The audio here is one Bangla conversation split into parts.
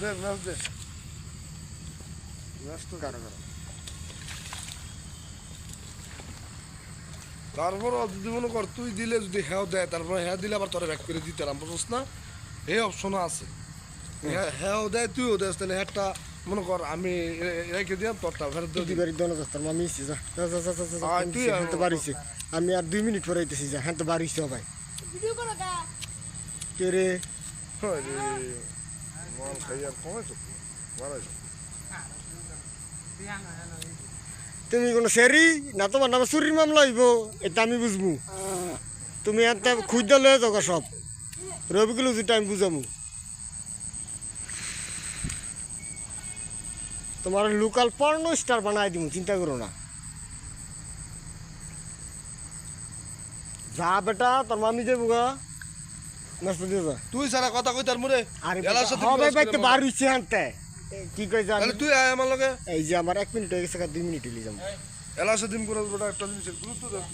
দে ম্যাচ দে ম্যাচ তো কারও কারও তারপর যদি মনে কর তুই দিলে যদি হ্যাঁ দেয় তারপর হ্যাঁ দিলে আবার তোরা ব্যাক করে দিতে রাম বুঝছ না? এই অপশনও আছে। হ্যাঁ দেয় তুইও দেস তাহলে হ্যাঁটা মনে কর আমি রেখে দিলাম তোরটা ফেরত দিয়ে দিবি। বাড়ি দোনো যাস্তার মামি ইসি যা। যা যা যা যা যা তুই হ্যাঁ তো বাড়িছে আমি আর দুই মিনিট পরে আইতেছি যা হ্যাঁ তো বাড়িছে ভাই। ভিডিও করো গা। কে রে? আরে, মাল খাই আর কমেছো বাড়াইছো তুমি কোনো সেরি না তোমার নামে চুরির মামলা হইব এটা আমি বুঝব তুমি এত খুঁজ লয়ে যাও সব রবিগুলো যেটা আমি বুঝামু তোমার লোকাল পর্ন স্টার বানাই দিব চিন্তা করো না যা বেটা তোর মামি যাব গা নষ্ট দিয়ে যা তুই সারা কথা কই তার মুরে আরে সাথে হবে cross করে বার হইছে কি কই জানি তুই আয় আমার লগে। এই যে আমার এক মিনিট হয়ে গেছে দুই মিনিট হইলে যাব। এলার সাথে দিন করে বেটা একটা জিনিসের গুরুত্ব দেখ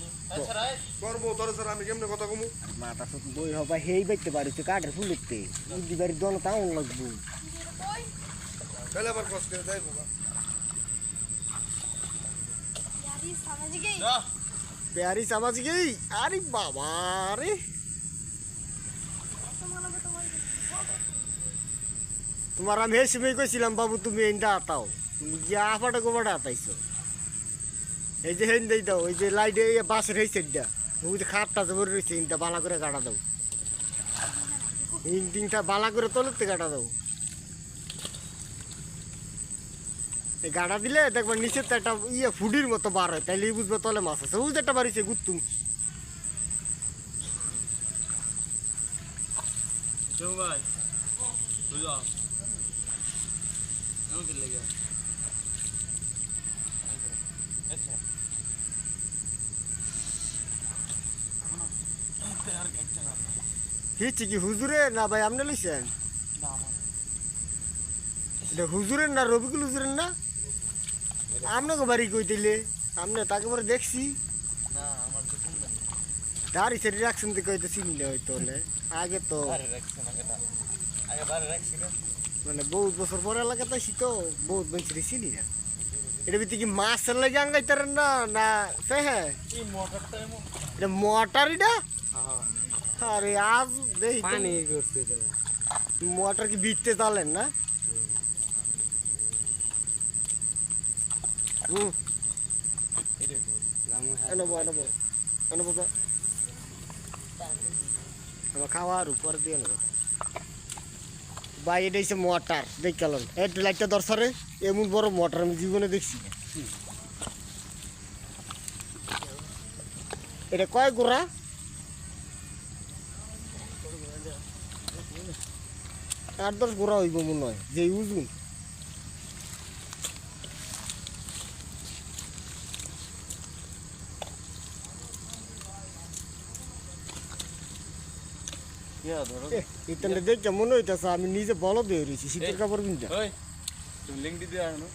করব তোর স্যার আমি কেমনে কথা কমু? মাথা বই হবা হেই বাইতে পারিছে কাঠের ফুলিতে বুদ্ধি বাড়ি তাও লাগবো। তাহলে আবার কষ্ট করে সামাজিক আরে বাবা রে তোমার আমি হে সময় কইছিলাম, বাবু, তুমি এইটা আতাও। তুমি যে আফাটা গোবাটা আতাইছো। এই যে হেন দেই দাও ওই যে লাইটে এই বাসের এই সাইডটা, ওই যে খাটটা জবর রয়েছে ইনটা বালা করে কাটা দাও। তিনটা বালা করে তলতে কাটা দাও। এই গাড়া দিলে দেখবা নিচে তো একটা ইয়ে ফুডির মতো বার হয় তাইলে বুঝবে তলে মাছ আছে। ওই যে একটা বাড়িছে গুত্তুম। क्यों भाई तू जा क्यों खेल गया अच्छा হিচ্ছে কি হুজুরে না ভাই আপনি লইছেন এটা হুজুরের না রবিকুল হুজুরের না আপনাকে বাড়ি কই দিলে আপনি তাকে পরে দেখছি ना আমার তো শুনবেন দাঁড়ি সেটি রাখছেন তো কইতে চিনলে হয়তো আগে তো মানে বহুত বছর পরে এলাকাতে আছি তো বহুত বছর চিনি না এটা ভিতরে কি মাছের লাগে আঙ্গাইতারেন না না সে হ্যাঁ এটা মোটর এটা আরে আজ দেখি পানি করছে মোটর কি বিটতে চালেন না হুম লামু এনেবো এনেবো এনেবো তো আমার খাওয়ার উপর দিয়ে নেব। এটা হচ্ছে মোটর দেখ গেলেন এই লাইটটা দরকারে এমন বড় মোটর আমি জীবনে দেখছি এটা কয় গোড়া? আট দশ গোড়া হইব মনে হয় যে উজুন এটা দেখে মনে হইতেছে আমি নিজে বলদ হয়ে রয়েছি শীতের কাপড় কিনতে লিঙ্ক তুমি লিংক দি দিয়ে আনো।